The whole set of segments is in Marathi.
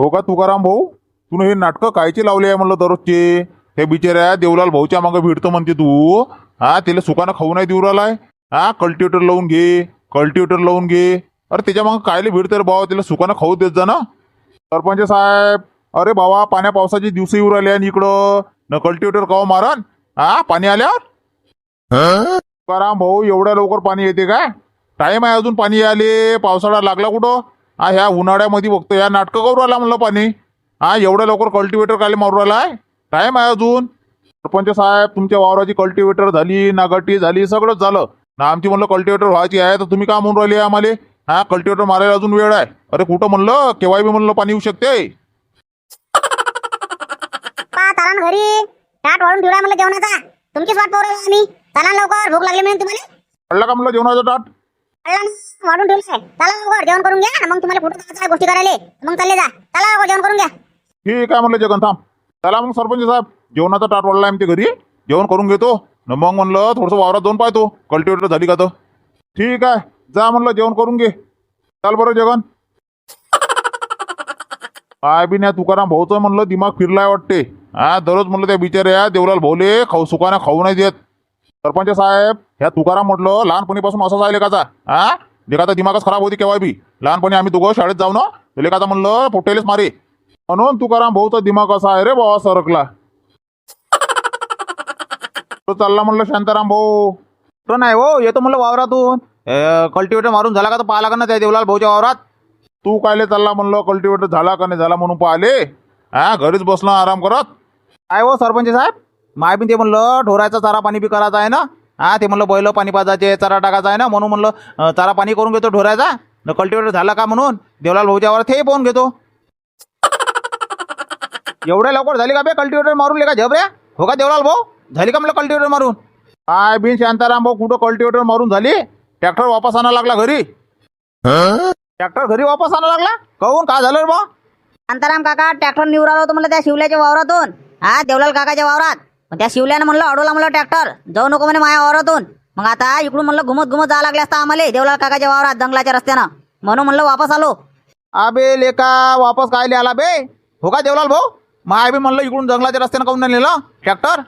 हो का तुकाराम भाऊ? तू हे नाटकं कायचे लावले आहे म्हणलं दररोजचे? हे बिचाऱ्या देवलाल भाऊच्या मागं भिडतो म्हणते तू. हा तिला सुकानं खाऊ नाही देऊ राहिलाय. हा कल्टिवेटर लावून घे कल्टिवेटर लावून घे. अरे त्याच्या मग कायले भिडते रे बाबा तिला सुकानं खाऊ देत जा ना. सरपंच साहेब अरे बाबा पाण्या पावसाचे दिवस येऊ राहिले आणि इकडं. न कल्टिवेटर काव मारन? हा पाणी आल्यावर? तुकाराम भाऊ एवढ्या लवकर पाणी येते काय? टाइम आहे अजून पाणी आले पावसाळा लागला कुठं? हा ह्या उन्हाळ्यामध्ये बघतो ह्या नाटकं करू राहिला म्हणलं पाणी. हा एवढ्या लवकर कल्टिवेटर कायले मारू राहिलाय टाइम आहे अजून? सरपंच साहेब तुमच्या वावराची कल्टिवेटर झाली नागटी झाली सगळंच झालं. ना आमची म्हणलं कल्टिवेटर व्हायची आहे तर तुम्ही का म्हणून राहिली आहे आम्हाला. हा कल्टिवेटर मारायला अजून वेळ आहे. अरे कुठं म्हणलं? केव्हाही बी म्हणलं पाणी येऊ शकते. घरी. ताट वाढून ठेवला मला जेवणाचा. तुमचीच वाट पाहू राहिलो आम्ही. लवकर भूक लागली म्हणून तुम्हाला. का म्हणलं जेवणाचं ताट? कळलं ना वाढून चला लवकर जेवण करून घ्या. मग तुम्हाला कुठं जायचं आहे गोष्टी करायला मग चालले जा. चला लवकर जेवण करून घ्या. ठीक आहे म्हणलं जगन? थांब. चला मग सरपंच साहेब. जेवणाचा ताट वाढला आहे आमच्या घरी. जेवण करून घेतो. न मग म्हणलं थोडंसं वावरात जाऊन पाहतो. कल्टिवेटर झाली का तर? ठीक आहे. जा म्हणलं जेवण करून घे. चाल बरं जगन. काय बी नाही तुकाराम भाऊचं म्हणलं दिमाग फिरलाय वाटते. हा दररोज म्हणलं त्या बिचाऱ्या देवलाल भाऊले खाऊ सुखाना खाऊ नाही देत. सरपंच साहेब ह्या तुकाराम म्हटलं लहानपणीपासून असंच आहे लेखाचा हा लेखाचा दिमागच खराब होती केव्हा बी लहानपणी आम्ही दोघं शाळेत जाऊ ना? लेखाचा म्हणलं पोटेलेच मारे. म्हणून तुकाराम भाऊचा दिमाग असा आहे रे बाबा सरकला. तो चालला म्हणलं शांताराम भाऊ. तो नाही हो येतो म्हणलं वावरातून. कल्टिवेटर मारून झाला का तर पाहा लागेल ना त्या देवलाल भाऊच्या वावरात? तू कायले चालला म्हणलं कल्टिवेटर झाला का नाही झाला म्हणून पाहिले? हा घरीच बसला आराम करत. काय हो सरपंच साहेब? माय बी ते म्हणलं ढोरायचा चारा पाणी बी करायचा आहे ना? हा ते म्हणलं बैल पाणी पाजायचे चारा टाकायचा आहे ना? म्हणून म्हणलं चारा पाणी करून घेतो ढोरायचा. न कल्टिवेटर झाला का म्हणून? देवलाल भाऊच्या वावरात हे पाहून घेतो. एवढ्या लवकर झाली का बे कल्टिवेटर मारून का झबऱ्या हो का देवलाल भाऊ? झाली का म्हणलं कल्टिवेटर मारून? काय बिन शांताराम भाऊ कुठं कल्टिवेटर मारून झाली? ट्रॅक्टर वापस आणा लागला घरी. ट्रॅक्टर घरी वापस आणा लागला? कहून? का झालं रे बा शांताराम काका ट्रॅक्टर निवराला होतो म्हणलं त्या शिवल्याच्या वावरातून. हा देवलाल काकाच्या वावरात. मग त्या शिवल्यानं म्हणलं अडवला म्हणलं ट्रॅक्टर. जाऊ नको म्हणे माझ्या वावरातून. मग आता इकडून म्हणलं घुमत घुमत जावं लागले असता आम्हाला देवलाल काकाच्या वावरात जंगलाच्या रस्त्यानं. म्हणून म्हणलं वापस आलो. अबे लेका वापस काय आला बे? हो का देवलाल भाऊ? माय बी म्हणलं इकडून जंगलाच्या रस्त्यानं काऊन नाही नेलं? ट्रॅक्टर?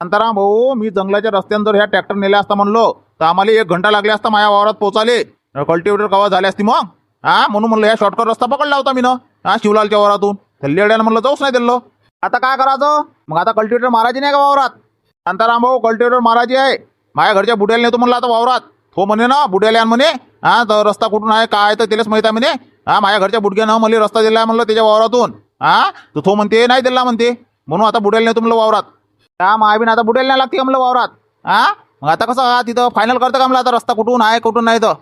शांताराम भाऊ मी जंगलाच्या रस्त्यानं जर ह्या ट्रॅक्टर नेल्या असता म्हणलो तर आम्हाला एक घंटा लागले असता माझ्या वावरात पोचाले कल्टिवेटर कवा झाले असती मग? हा म्हणून म्हणलं ह्या शॉर्टकट रस्ता पकडला होता मी ना हा शिवलालच्या वावरातून. त्या लेड्यानं म्हणलं जाऊच नाही दिलो आता काय करायचं? मग आता कल्टिवेटर मारायची नाही का वावरात? शांताराम भाऊ कल्टिवेटर मारायची आहे. माझ्या घरच्या बुड्याला नेतो म्हणलं आता वावरात. हो म्हणे ना बुड्याला म्हणे. हा तर रस्ता कुठून आहे काय तर त्यालाच माहीत आहे म्हणे. हा माझ्या घरच्या बुडग्यानं मला रस्ता दिला आहे म्हणलं त्याच्या वावरातून. हा तर तो म्हणते नाही दिला म्हणते. म्हणून आता बुड्याला नेतो म्हणलं वावरात. हा मायबीन आता बुड्याला नाही लागते का म्हणलं वावरात? हा मग आता कसं हा तिथं फायनल करतं का म्हणलं आता रस्ता कुठून आहे कुठून नाही तर?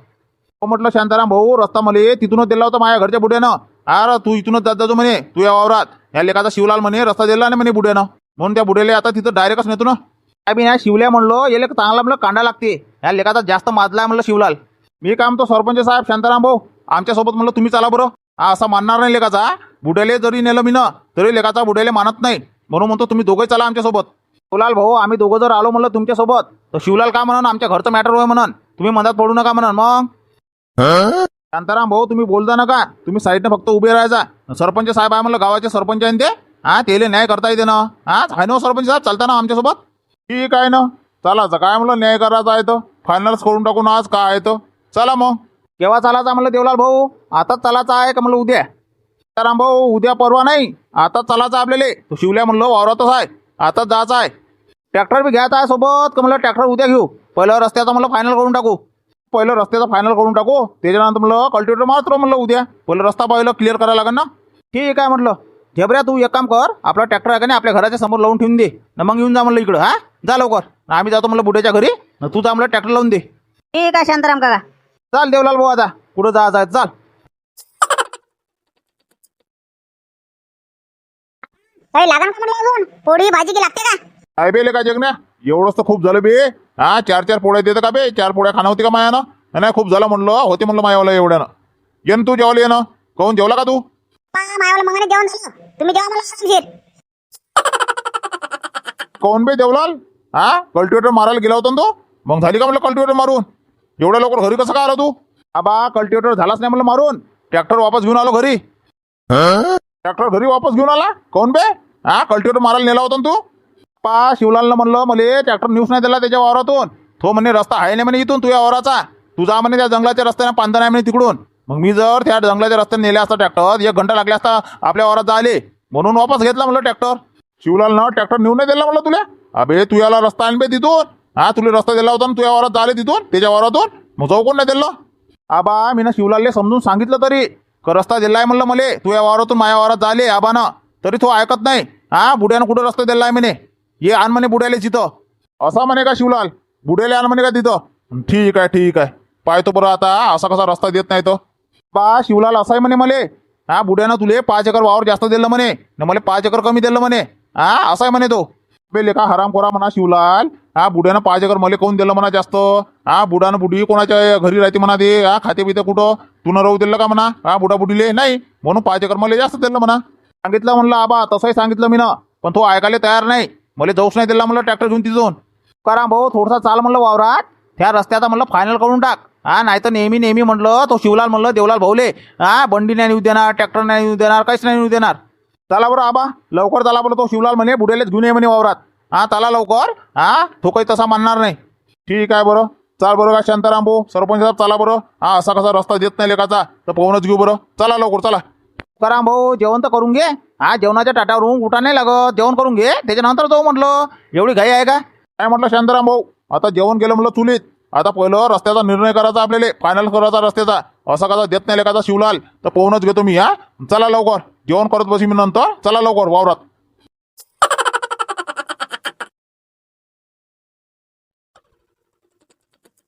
म्हटलं शांताराम भाऊ रस्ता मला तिथूनच दिला होता माझ्या घरच्या बुड्यानं अरे तू इथूनच जात जातो म्हणे तू या वावरात. या लेखाचा शिवलाल म्हणे रस्ता दिला नाही म्हणे बुड्यानं. म्हणून त्या बुड्याला आता तिथं डायरेक्टच नेतो ना. काय बी नाही शिवल्या म्हणलो याला चांगला म्हणलं कांडा लागते. या लेखाचा जास्त माजला म्हणलं शिवलाल. मी काम तो सरपंच साहेब शांताराम भाऊ आमच्यासोबत म्हणलं तुम्ही चाला बरं. हा असा मानणार नाही लेखाचा बुड्याले जरी नेलं मी ना तरी लेखाचा बुड्याले मानत नाही. म्हणून म्हणतो तुम्ही दोघे चला आमच्यासोबत शिवलाल भाऊ आम्ही दोघं जर आलो म्हणलं तुमच्यासोबत तर शिवलाल का म्हणून आमच्या घरचं मॅटर होय म्हणून. तुम्ही मनात पडू नका म्हणून मग. शांताराम भाऊ तुम्ही बोलता नका. तुम्ही साईडनं फक्त उभे राहायचा. सरपंच साहेब आहे म्हणलं गावाचे सरपंच आहे ते? हा तेले न्याय करता येते ना. हा आहे ना हो सरपंच साहेब? चालता ना आमच्यासोबत? ठीक आहे ना. चला काय म्हणलं न्याय करायचा आहे तर. फायनल्स करून टाकून आज काय आहे तर. चला मग. केव्हा चालायचा म्हणलं देवलाल भाऊ? आताच चालायचा आहे का म्हणलं उद्या? शांताराम भाऊ उद्या परवा नाही. आताच चालायचा आपल्याला. तो शिवल्या म्हणलं वावरातच आहे. आताच जायचं आहे. ट्रॅक्टर बी घ्यायचा आहे सोबत. का म्हणलं ट्रॅक्टर उद्या घेऊ? पहिलं रस्त्याचा म्हणलं फायनल करून टाकू. पहिलं रस्त्याचा फायनल करून टाकू. त्याच्यानंतर म्हणलं कल्टिवेटर मात्र म्हणलं उद्या. पहिलं रस्ता पहिलं क्लिअर करायला लागेल ना? ठीक आहे म्हटलं. झेबऱ्या तू एक काम कर आपला ट्रॅक्टर आहे का नाही आपल्या घराच्या समोर लावून ठेवून दे. न मग येऊन जा म्हणलं इकडं हा? जा लवकर. आम्ही जातो म्हणलं बुड्याच्या घरी न तू जा म्हणलं ट्रॅक्टर लावून दे. ठीक आहे शांताराम काका? चाल देवलाल भाऊ आता. कुठं जायचं आहे चाल. काही लागण का म्हणलं अजून? पोळी भाजी की लागते का? काय बेले का जगण्या? एवढंच तर खूप झालं बे. हा चार चार पोळ्या देतं का बे? चार पोळ्या खाणं होती का मायानं? नाही खूप झालं म्हणलं. होते म्हणलं मायावाला एवढ्यानं. ये ना तू जेवायला ये ना. कहून जेवला का तू? पा मायावाला मंगाने जेवण झालं. तुम्ही जेव्हा मला समजेल कोण बे देवलाल? हा कल्टिवेटर मारायला गेला होता ना तो? मग झाली का म्हणलं कल्टिवेटर मारून? एवढ्या लवकर घरी कसं काय आला तू? आबा कल्टिवेटर झालाच नाही म्हणलं मारून. ट्रॅक्टर वापस घेऊन आलो घरी. ट्रॅक्टर घरी वापस घेऊन आला? कोण बे? हा कल्टिवेटर मारायला नेला होता ना तू? बाप्पा शिवलालनं म्हणलं मला ट्रॅक्टर न्यूज नाही दिला त्याच्या वावरातून. तो म्हणे रस्ता आहे नाही म्हणे इथून तुझ्या वावराचा. तू जा म्हणे त्या जंगलाच्या रस्त्याने पांढरा नाही म्हणे तिकडून. मग मी जर त्या जंगलाच्या रस्त्याने नेले असता ट्रॅक्टर एक घंटा लागला असता आपल्या वावरात जाले म्हणून वापस घेतला म्हणलं ट्रॅक्टर शिवलालनं ट्रॅक्टर नेऊन नाही दिला म्हणलं तुला? अबे तू याला रस्ता आणबे तिथून. हा तुला रस्ता दिला होता तुझ्या वावरात जाले तिथून त्याच्या वावरातून. मग जाऊ कोण नाही दिलं? आबा मी ना शिवलालले समजून सांगितलं तरी. का रस्ता दिलाय म्हणलं मले. तुझ्या वावरातून माझ्या वावरात जाले आबानं. तरी तो ऐकत नाही. हा बुड्यानं कुठं रस्ता दिलाय म्हणे? ये आण म्हणे बुड्याले तिथं असा म्हणे का शिवलाल? बुड्याले आण म्हणे का तिथं? ठीक आहे ठीक आहे. पाहतो बरं आता असा कसा रस्ता देत नाही तो. बा शिवलाल असाय आहे म्हणे मले. हा बुड्यानं तुले पाच एकर वावर जास्त दिलं म्हणे. न मला पाच एकर कमी दिलं म्हणे. हा असाय आहे म्हणे तो. बे लेखा हराम खोरा म्हणा शिवलाल. हा बुड्यानं पाच एकर मले कोण दिलं म्हणा जास्त? हा बुडानं बुडी कोणाच्या घरी राहते म्हणा ते? हा खाते पिते कुठं? तू न राहू दिलं का म्हणा? हा बुडा बुडीले? नाही. म्हणून पाच एकर मला जास्त दिलं म्हणा. सांगितलं म्हणलं आबा तसंही सांगितलं मी ना पण तो ऐकायला तयार नाही. मला जाऊच नाही दिला म्हणलं ट्रॅक्टर घेऊन तिथून करा भाऊ थोडासा चाल म्हणलं वावरात. त्या रस्त्याचा म्हणलं फायनल करून टाक. हा नाही तर नेहमी नेहमी म्हणलं तो शिवलाल म्हणलं देवलाल भाऊले हा बंडी नाही येऊ देणार ट्रॅक्टर नाही येऊ देणार काहीच नाही येऊ देणार. चला बरं आबा लवकर चला बरं तो शिवलाल म्हणे बुडेलेच घेऊन ये म्हणे वावरात. हा चला लवकर. हा तो काही तसा मानणार नाही. ठीक आहे बरं. चाल बरं का शांताराम भाऊ सरपंच साहेब चला बरं. हा असा कसा रस्ता देत नाही लेखाचा तर पोहूनच घेऊ बरं. चला लवकर चला. करा भाऊ जेवण तर करून घे. हा जेवणाच्या टाटावरून उठा नाही लागत. जेवण करून घे. त्याच्यानंतर जाऊ म्हटलं. एवढी घाई आहे का? काय म्हटलं शांताराम भाऊ? आता जेवण केलं म्हटलं चुलीत. आता पहिलं रस्त्याचा निर्णय करायचा आपल्याला. फायनल करायचा रस्त्याचा. असा कसा देत नाही लेखाचा शिवलाल. तर पोहूनच घेतो मी हा. चला लवकर. जेवण करत बसी मी नंतर. चला लवकर वावरात.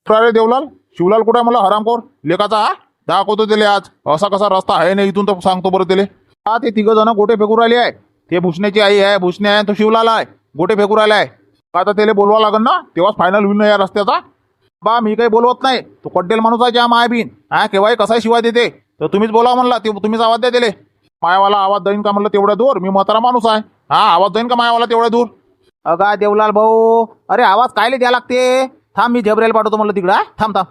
अरे देवलाल? शिवलाल कुठे मला हरामखोर. लेखाचा हा? दाखवतो त्याला आज. असा कसा रस्ता आहे नाही इथून तर सांगतो बरं त्याला. हा ते तिघ जण गोटे फेकू राहिले आहे. ते भुसण्याची आई आहे भुसणे आहे तो शिवलाला आहे. गोटे फेकू राहिला आहे. आता त्याला बोलवा लागेल ना? तेव्हाच फायनल होईल ना या रस्त्याचा. बा मी काही बोलवत नाही. तो कड्डेल माणूस आहे ज्या मायबीन. हा केव्हाही कसाही शिवाय देते. तर तुम्हीच बोला म्हणला ते तुम्हीच आवाज द्या दिले मायावाला आवाज देईन का म्हणलं तेवढ्या दूर? मी म्हातारा माणूस आहे. हा आवाज देईन का मायावाला तेवढ्या दूर? अगा देवलाल भाऊ अरे आवाज कायले द्या लागते? थांब मी झबरेल पाठवतो म्हणलं तिकडं थांब थांब.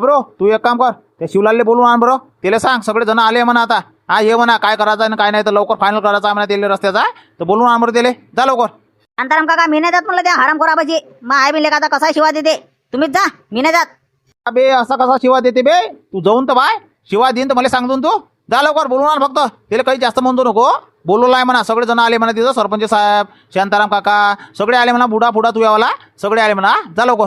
बरो तू एक काम कर त्या शिवलालले बोलून आण बरं. त्याला सांग सगळे जण आले म्हणा आता. हा ये म्हणा काय करायचं आणि काय नाही तर लवकर फायनल करायचं आहे म्हणा त्याला रस्त्याचा. तर बोलून बरं त्याले जा लवकर. शांताराम काका मी नाही जात म्हणलं त्या हराम खोराबाजी मग आई बिले का कसा शिवा देते? तुम्हीच जा मी नाही जात. अबे असा कसा शिवा देते बे? तू जाऊन तर बाय. शिवा देईन तर मला सांगून तू. जा लवकर बोलून आण फक्त. त्याला काही जास्त म्हणतो नको बोलवलं आहे म्हणा सगळे जण आले म्हणा तिथं. सरपंच साहेब शांताराम काका सगळे आले म्हणा बुडा फुडा तू यावाला. सगळे आले म्हणा जा लवकर.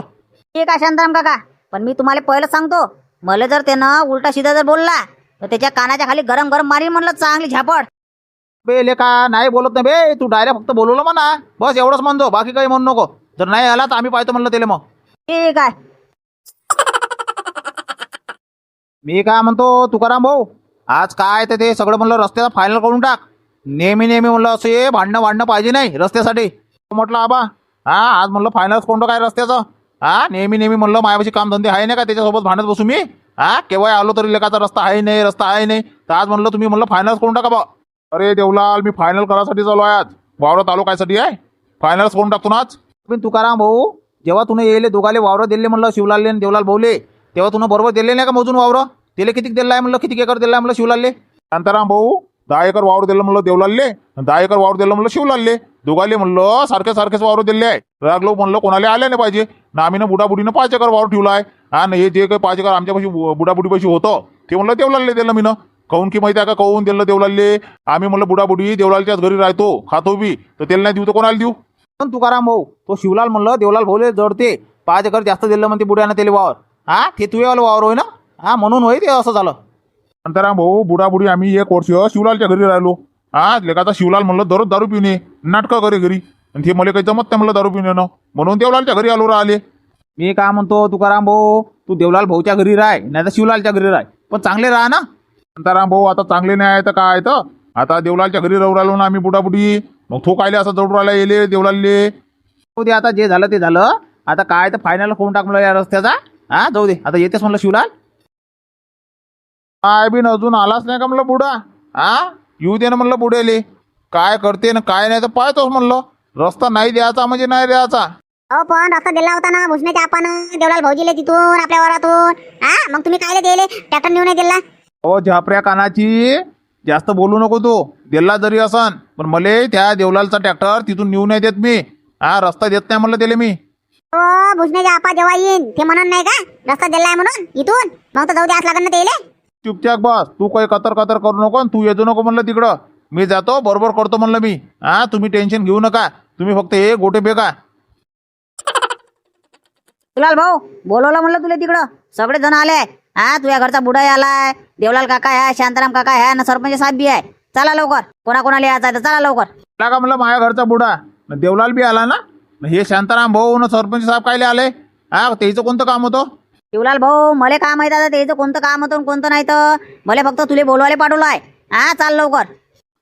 ठीक आहे शांताराम काका. पण मी तुम्हाला पहिलं सांगतो. मला जर त्यानं उलटा सीधा जर बोलला तर त्याच्या कानाच्या खाली गरम गरम मारी म्हणलं चांगली झापड. बे लेका नाही बोलत नाही बे तू डायरेक्ट फक्त बोलवलं म्हणा. बस एवढंच म्हणतो बाकी काही म्हणू नको. जर नाही आला तर आम्ही पाहतो म्हणलं त्याला मग. ठीक आहे. मी काय म्हणतो तुकाराम भाऊ आज काय तर ते सगळं म्हणलं रस्त्याचा फायनल करून टाक. नेहमी नेहमी म्हणलं असे भांडणं वाढणं पाहिजे नाही रस्त्यासाठी. म्हटलं आबा हा आज म्हणलं फायनल कोणतं काय रस्त्याचं? हा नेहमी नेहमी म्हणलं मायापाशी कामधंदे आहे नाही का त्याच्यासोबत भांडत बसू मी? हा केव्हा आलो तरी लेखाचा रस्ता आहे नाही रस्ता आहे नाही. तर आज म्हणलं तुम्ही म्हणलं फायनल करून टाका बा. अरे देवलाल मी फायनल करायसाठी चालू आहे आज. वावरात आलो कायसाठी आहे. फायनल करून टाकतो ना आज. पण तुकाराम भाऊ जेव्हा तुने येले दोघाले वावरं दिले म्हणलं शिवलालले आणि देवलाल भाऊले तेव्हा तुनं बरोबर दिले नाही का मोजून वावरं? त्याला किती दिलं आहे म्हणलं किती एकर दिलं आहे म्हणलं शिवलालले? शांताराम भाऊ दहा एकर वावर दिलं म्हणलं देवलालले आणि दहा एकर वावर दिलं म्हणलं शिवलालले. दोघाले म्हणलं सारखे सारखेच वावर दिले आहे. रागलो म्हणलं कोणाला आले नाही पाहिजे. ना आम्ही ना बुडाबुडीनं पाच एकर वावर ठेवला आहे. हा ना हे जे काही पाच एकर आमच्यापाशी बुडाबुडीपाशी होतं ते म्हणलं देवलालले दिलं मी ना काहून की माहिती आहे का? कहून दिलं देवलालले? आम्ही म्हणलं बुडाबुडी देवलालच्याच घरी राहतो खातो बी. तर त्याला नाही देऊ तर कोणाला देऊ? पण तुकाराम भाऊ तो शिवलाल म्हणलं देवलाल भाऊले जडते. पाच एकर जास्त दिलं म्हणते बुड्यानं त्याला वावर. हा ते तुझ्यावालं वावर होय ना? हा म्हणून होय ते असं झालं. शांताराम भाऊ बुडाबुडी आम्ही एक वर्ष शिवलालच्या घरी राहिलो. हा लेखाचा शिवलाल म्हणलं दररोज दारू पिऊन ये नाटकं करे घरी. आणि ते मला काही जमत नाही म्हणलं दारू पिऊन येणं. म्हणून देवलालच्या घरी आलो राहिले. मी काय म्हणतो तुकाराम भाऊ तू देवलाल भाऊच्या घरी राह नाही तर शिवलालच्या घरी राह. पण चांगले राहा ना. शांताराम भाऊ आता चांगले नाही आहे तर काय तर? आता देवलालच्या घरी राहू राहिलो ना आम्ही बुडाबुडी. मग तो कायले असं जवळ राहिला येले देवलालले. जाऊ दे आता जे झालं ते झालं. आता काय तर फायनल करून टाकलं या रस्त्याचा. हा जाऊ दे. आता येतेच म्हणलं शिवलाल? काय बिन अजून आलाच नाही का म्हणलं बुडा? हा येऊ दे ना म्हणलं बुडेले. काय करते ना काय नाही तर पाहतोच म्हणलं. रस्ता नाही द्यायचा म्हणजे नाही द्यायचा. अहो पण रस्ता दिला होता ना भुसण्याच्या आपण देवलाल भाऊजीले तिथून आपल्या वरातून. हा मग तुम्ही काय दिले ट्रॅक्टर नेऊन नाही दिला? ओ झापऱ्या कानाची. जास्त बोलू नको तू. दिला जरी असन पण मले त्या देवलालचा ट्रॅक्टर तिथून नेऊ नाही देत मी. हा रस्ता देत नाही म्हणलं त्याला मी. हो भुसण्याच्या आपा जेव्हा येईन ते म्हणून नाही का? रस्ता दिलाय म्हणून इथून. मग तर जाऊ द्यास लागेल ना त्याला. चुपचाप बस. तू काही कतर कतर करू नको आणि तू येतो नको म्हणलं तिकडं. मी जातो बरोबर करतो म्हणलं मी. हा तुम्ही टेन्शन घेऊ नका. तुम्ही फक्त हे गोटे बेका शिवलाल भाऊ बोलवलं म्हणलं तुला तिकडं. सगळे जण आले. हा तुझ्या घरचा बुडाई आलाय. देवलाल काका आहे शांताराम काका आहे आणि सरपंच साहेब बी आहे. चला लवकर. कोणा कोणाला यायचं आहे तर चला लवकर. आला का म्हणलं माझ्या घरचा बुडा न देवलाल बी आला ना? न हे शांताराम भाऊ न सरपंच साहेब कायले आले? हा त्याचं कोणतं काम होतं? शिवलाल भाऊ मला काय माहीत आता त्याचं कोणतं काम होतं आणि कोणतं नाही तर? मला फक्त तुले बोलवायला पाठवलं आहे हा चाल लवकर.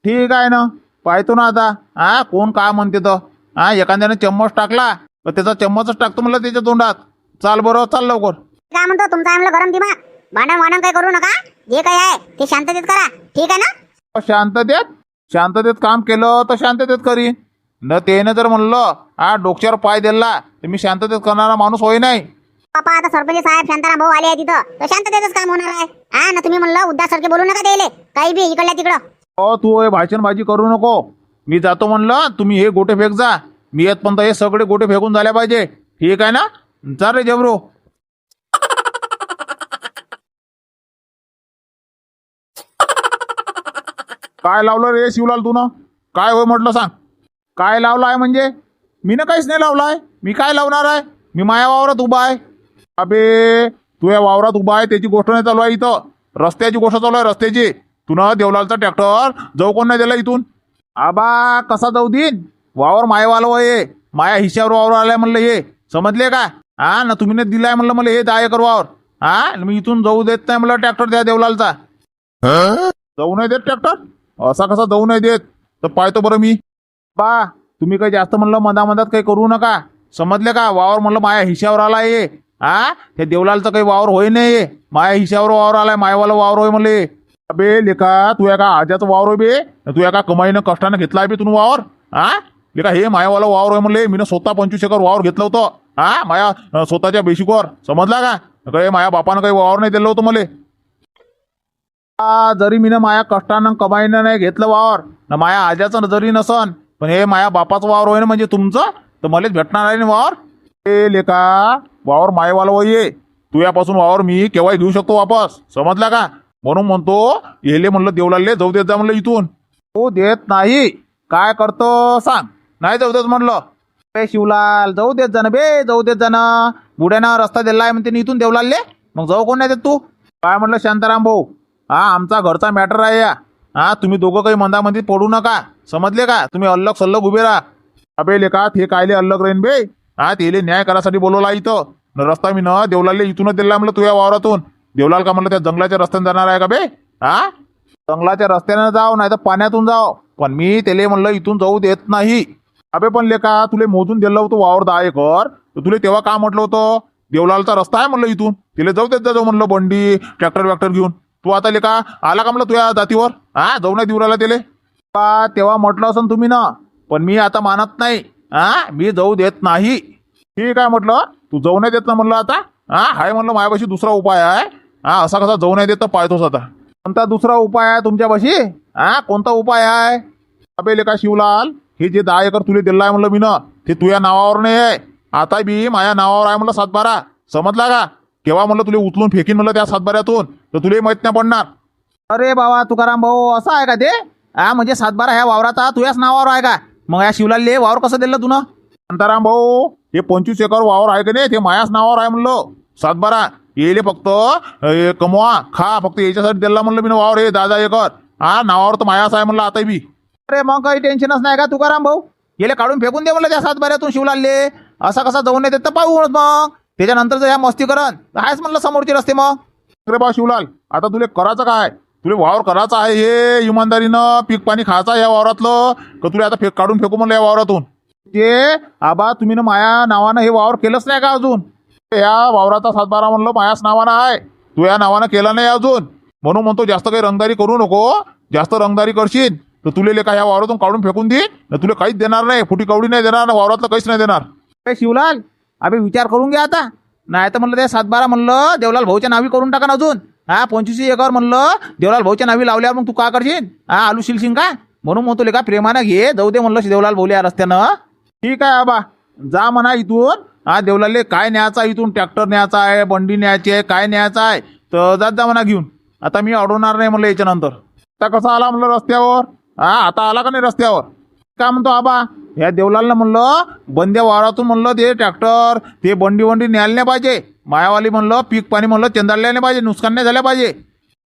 ठीक आहे ना. पाहतो ना आता. हा कोण काय म्हणते तर? हा एखाद्याने चम्मच टाकला तर त्याचा चम्मचच टाकतो म्हणलं त्याच्या तोंडात. चाल बरं चाल लवकर. काय म्हणतो तुमचा आहे म्हणलं गरम दिमाग. भांडण वाणण काही करू नका. जे काही आहे ते शांततेत करा. ठीक आहे ना? शांततेत? शांततेत काम केलं तर शांततेत करीन न त्याने जर म्हणलं हा डोक्यावर पाय दिला तर मी शांततेत करणारा माणूस होई नाही. पापा आता सरपंच साहेब शांताराम भाऊ आले आहे तिथं. तर शांततेच काम होणार आहे. हा ना तुम्ही म्हणलं उद्यासारखे बोलू नका द्यायले काही बी इकडल्या तिकडं. अ तू हे भाषणबाजी करू नको. मी जातो म्हणलं तुम्ही हे गोटे फेक जा. मी येतपर्यंत हे सगळे गोटे फेकून झाले पाहिजे. ठीक आहे ना? चाल रे जबरू. काय लावलं रे शिवलाल तू काय होय म्हटलं सांग. काय लावलं आहे म्हणजे? मी ना काहीच नाही लावलं आहे. मी काय लावणार आहे? मी माया वावरात उभा आहे. अबे तू या वावरात उभा आहे त्याची गोष्ट नाही चालू आहे इथं. रस्त्याची गोष्ट चालू आहे रस्त्याची. तुला देवलालचा ट्रॅक्टर जाऊ कोण नाही दिला इथून. आबा कसा जाऊ देईन? वावर मायवाला वय ये माया हिशावर वावर आलाय म्हणलं हे. समजले का? हा ना तुम्ही दिलाय म्हणलं मला हे दहा एकर वावर. हा मी इथून जाऊ देत नाही म्हणलं ट्रॅक्टर द्या देवलालचा. जाऊ नाही देत ट्रॅक्टर? असा कसा जाऊ नाही देत? तर पाहतो बरं मी. बा तुम्ही काही जास्त म्हणलं मधामधात काही करू नका. समजले का? वावर म्हणलं माया हिशावर आला हे हा? त्या देवलालचं काही वावर होय नाही माया हिशावर वावर आलाय मायवाला वावर होय म्हणले. अबे लेका तू एका आज्याचं वावर होय बे. तू एका कमाईनं कष्टानं घेतलाय बे तुम्ही वावर. हा? लेखा हे मायावाला वावर होय म्हणले. मी स्वतः पंचवीस एकर वावर घेतलं होतं. हा? माया स्वतःच्या बेशिकवर. समजला का? काही माया बापानं काही वावर नाही दिलं होतं मले. जरी मीनं माया कष्टानं कमाईनं नाही घेतलं वावर न माया आजाचं जरी नसन पण हे माया बापाचं वावर होय ना म्हणजे तुमचं? तर मलाच भेटणार आहे ना वावर? ए लेखा वावर मायवाला वय ये. तू यापासून वावर मी केव्हाही घेऊ शकतो वापस. समजला का? म्हणून म्हणतो येले म्हणलं देवलाले जाऊ देत जा म्हणलं इथून. तू देत नाही. काय करतो? सांग. नाही जाऊ देत म्हणलं. बे शिवलाल जाऊ देत जाण बे जाऊ देत जाण बुड्यानं रस्ता दिला आहे म्हणते इथून देवलाले मग जाऊ कोण नाही देत तू? काय म्हणलं शांताराम भाऊ? हा आमचा घरचा मॅटर आहे या. हा तुम्ही दोघं काही मंदामंदीत पडू नका. समजले का? तुम्ही अल्लग सल्लग उभे राहा. अबे लेका हे कायले अल्लग राहीन बे. हा तेले न्याय करासाठी बोलवला इथं. रस्ता मी न देवलाले इथूनच दिला म्हणलं तुझ्या वावरातून. देवलाल का म्हणलं त्या जंगलाच्या रस्त्याने जाणार आहे का बे? हा? जंगलाच्या रस्त्याने जाव नाही तर पाण्यातून जाव. पण मी त्याला म्हणलं इथून जाऊ देत नाही. अबे पण लेका तुले मोजून दिलं होतं वावर दहा एकर. तर तुले तेव्हा का म्हटलं होतं? देवलालचा रस्ता आहे म्हणलं इथून. तिला जाऊ देत जाऊ म्हणलं बंडी ट्रॅक्टर वॅक्टर घेऊन. तू आता लेका आला का म्हणलं तुझ्या जातीवर? हा जाऊ नाही देऊ राहिला त्याले का तेव्हा म्हटलं असं तुम्ही ना. पण मी आता मानत नाही. हा मी जाऊ देत नाही. ठीक आहे म्हटलं. तू जाऊ नाही देत ना म्हणलं आता. हा हाय म्हणलं माझ्यापाशी दुसरा उपाय आहे. हा असा कसा जाऊ नाही देत तर पाहतोच आता. कोणता दुसरा उपाय आहे तुमच्यापाशी? हा कोणता उपाय आहे? अबे का शिवलाल हे जे दहा एकर तुले दिलं आहे म्हणलं मी ना ते तुझ्या नावावर नाही आहे आता बी माझ्या नावावर आहे म्हणलं सातबारा. समजला का? केव्हा म्हणलं तुले उचलून फेकीन म्हणलं त्या सातबाऱ्यातून? तर तुले माहीत नाही पडणार. अरे बाबा तुकाराम भाऊ असं आहे का ते? हा म्हणजे सातबारा ह्या वावराचा तुझ्याच नावावर आहे का? मग या शिवलालले वावर कसं दिलं तुला शांताराम भाऊ हे पंचवीस एकर वावर आहे का नाही? ते मायाच नावावर आहे म्हणलं. सातबारा. येले फक्त हे कमवा खा फक्त याच्यासाठी दिला म्हणलं मी वावर हे दादा एकर. हा नावावर तर मायाच आहे म्हणलं आता बी अरे मग काही टेन्शनच नाही का तुकाराम भाऊ? येले काढून फेकून दे म्हणलं त्या सातबाऱ्यातून शिवलाले असा कसा जाऊन येते तर पाहू मग. त्याच्यानंतर जर ह्या मस्ती करन तर आहेच म्हणलं समोरचे रस्ते मग. अरे बा शिवलाल आता तुले करायचं काय? तुले वावर करायचा आहे हे? इमानदारीनं पीक पाणी खायचं या वावरातलं? का तुला आता फेक काढून फेकू म्हणलं या वावरातून? ते आबा तुम्ही ना माया नावानं हे वावर केलंच नाही का अजून? या वावराचा सातबारा म्हणलं मायाच नावानं आहे. तू या नावानं केला नाही अजून. म्हणून म्हणतो जास्त काही रंगदारी करू नको. जास्त रंगदारी करशील तर तुले लेखा या वावरातून काढून फेकून दे. न तुला काहीच देणार नाही. फुटी कवडी नाही देणार ना वावरातलं काहीच नाही देणार. काय शिवलाल अबे विचार करून घ्या आता. नाही तर म्हणलं ते सातबारा म्हणलं देवलाल भाऊच्या नावी करून टाका ना अजून. हा पंचवीस एकावर म्हणलं देवलाल भाऊच्या नावी लावल्यावर मग तू का करशील? हा आलू शिलशील का? म्हणून म्हणतो का प्रेमानं घे जाऊ दे म्हणलं देवलाल भाऊ या रस्त्यानं. ठीक आहे आबा. जा म्हणा इथून. हा देवलाले काय न्यायचा इथून? ट्रॅक्टर न्यायचा आहे बंडी न्यायची आहे काय न्यायचं आहे? तर जात जा म्हणा घेऊन. आता मी अडवणार नाही म्हणलं याच्यानंतर. आता कसा आला म्हणलं रस्त्यावर? हा आता आला का नाही रस्त्यावर? काय म्हणतो आबा? ह्या देवलालनं म्हणलं बंद्या वारातून म्हणलं ते ट्रॅक्टर ते बंडी बंडी न्यायला नाही पाहिजे. मायावाली म्हणलं पीक पाणी म्हणलं चंदाळल्या नाही पाहिजे नुकसान नाही झाल्या पाहिजे.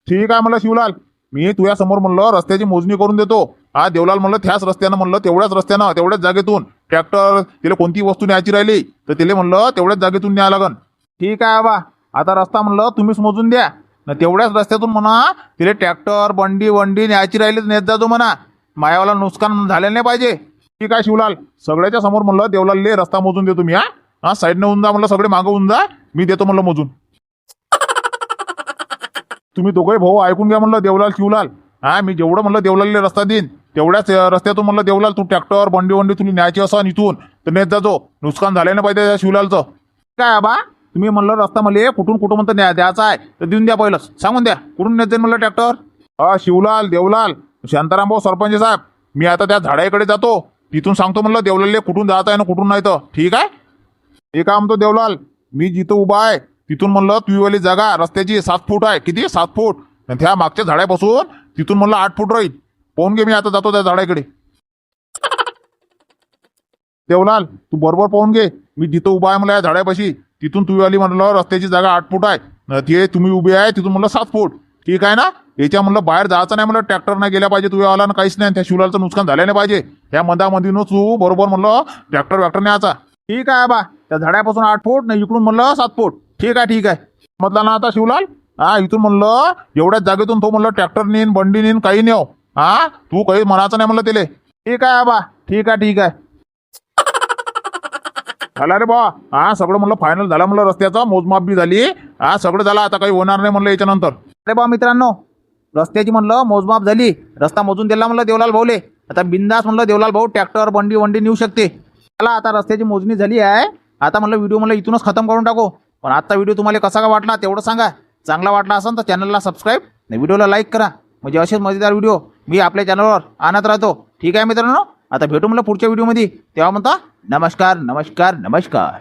ठीक आहे म्हणलं शिवलाल. मी तुझ्या समोर म्हणलं रस्त्याची मोजणी करून देतो. हा देवलाल म्हणलं त्याच रस्त्यानं म्हणलं तेवढ्याच रस्त्यानं तेवढ्याच जागेतून ट्रॅक्टर तिला कोणती वस्तू न्यायची राहिली तर तिला म्हणलं तेवढ्याच जागेतून न्याय लागन. ठीक आहे बा आता रस्ता म्हणलं तुम्हीच मोजून द्या. न तेवढ्याच रस्त्यातून म्हणा तिला ट्रॅक्टर बंडी वंडी न्यायची राहिली तर नेत जातो म्हणा. मायावाला नुकसान झालेलं नाही पाहिजे. ठीक आहे शिवलाल. सगळ्याच्या समोर म्हणलं देवलालले रस्ता मोजून देतो मी हा. हा साईडनं होऊन जा म्हणलं सगळे मागं होऊन जा. मी देतो म्हणलं मोजून. तुम्ही दोघे भाऊ ऐकून घ्या म्हणलं देवलाल शिवलाल. हा मी जेवढं म्हणलं देवलाल रस्ता देईन. तेवढ्याच रस्त्यातून म्हणलं देवलाल तू ट्रॅक्टर बंडी बंडी तुम्ही न्यायची असा इथून. तर नेत जातो नुकसान झालं ना पाहिजे त्या शिवलालचं. काय बा तुम्ही म्हणलं रस्ता मला कुठून कुठं म्हणतं न्या द्यायचा आहे. तर देऊन द्या पहिलंच. सांगून द्या कुठून नेत जाईन म्हणलं ट्रॅक्टर हा शिवलाल देवलाल. शांताराम भाऊ सरपंच साहेब. मी आता त्या झाडाकडे जातो. तिथून सांगतो म्हणलं देवलालले कुठून जायचं आहे ना कुठून नाही तर. ठीक आहे? हे काय म्हणतो देवलाल? मी जिथं उभा आहे तिथून म्हणलं तुईवाली जागा रस्त्याची सात फूट आहे. किती? सात फूट. आणि त्या मागच्या झाडापासून तिथून म्हणलं आठ फूट राहील. पाहून घे मी आता जातो त्या झाडाकडे देवलाल तू बरोबर पाहून घे. मी जिथं उभा आहे मला या झाडापाशी तिथून तुईवाली म्हणलं रस्त्याची जागा आठ फूट आहे. ते तुम्ही उभे आहे तिथून म्हणलं सात फूट. ठीक आहे ना? याच्या म्हणलं बाहेर जायचं नाही म्हणलं ट्रॅक्टर नाही गेल्या पाहिजे तुझ्या ना काहीच नाही त्या शिवलाचं नुकसान झालं नाही पाहिजे. या मधामधून तू बरोबर म्हणलं ट्रॅक्टर वॅक्टर न्यायचा. ठीक आहे बा त्या झाडापासून आठ फूट नाही इकडून म्हणलं सात फूट. ठीक आहे ठीक आहे. म्हटलं ना आता शिवलाल? हा इथून म्हणलं एवढ्याच जागेतून तो म्हणलं ट्रॅक्टर नेईन बंडी नेईन काही नेव हो. हा. तू काही म्हणायचं नाही म्हणलं त्याले ठीक आहे बा ठीक आहे ठीक आहे. झाला रे बा. हा सगळं म्हणलं फायनल झालं म्हणलं रस्त्याचं. मोजमाप बी झाली. हा सगळं झालं. आता काही होणार नाही म्हणलं याच्यानंतर. अरे बा मित्रांनो रस्त्याची म्हणलं मोजमाप झाली. रस्ता मोजून दिला म्हणलं देवलाल भाऊले. आता बिंदास म्हणलं देवलाल भाऊ ट्रॅक्टर बंडी वंडी नेऊ शकते. चला आता रस्त्याची मोजणी झाली आहे. आता म्हणलं व्हिडिओ म्हणलं इथूनच खतम करून टाकू. पण आजचा व्हिडिओ तुम्हाला कसा का वाटला तेवढं सांगा. चांगला वाटला असेल तर चॅनलला सबस्क्राईब आणि व्हिडिओला लाईक करा. म्हणजे असेच मजेदार व्हिडिओ मी आपल्या चॅनलवर आणत राहतो. ठीक आहे मित्रांनो? आता भेटू म्हणलं पुढच्या व्हिडिओमध्ये तेव्हा म्हणता नमस्कार नमस्कार नमस्कार.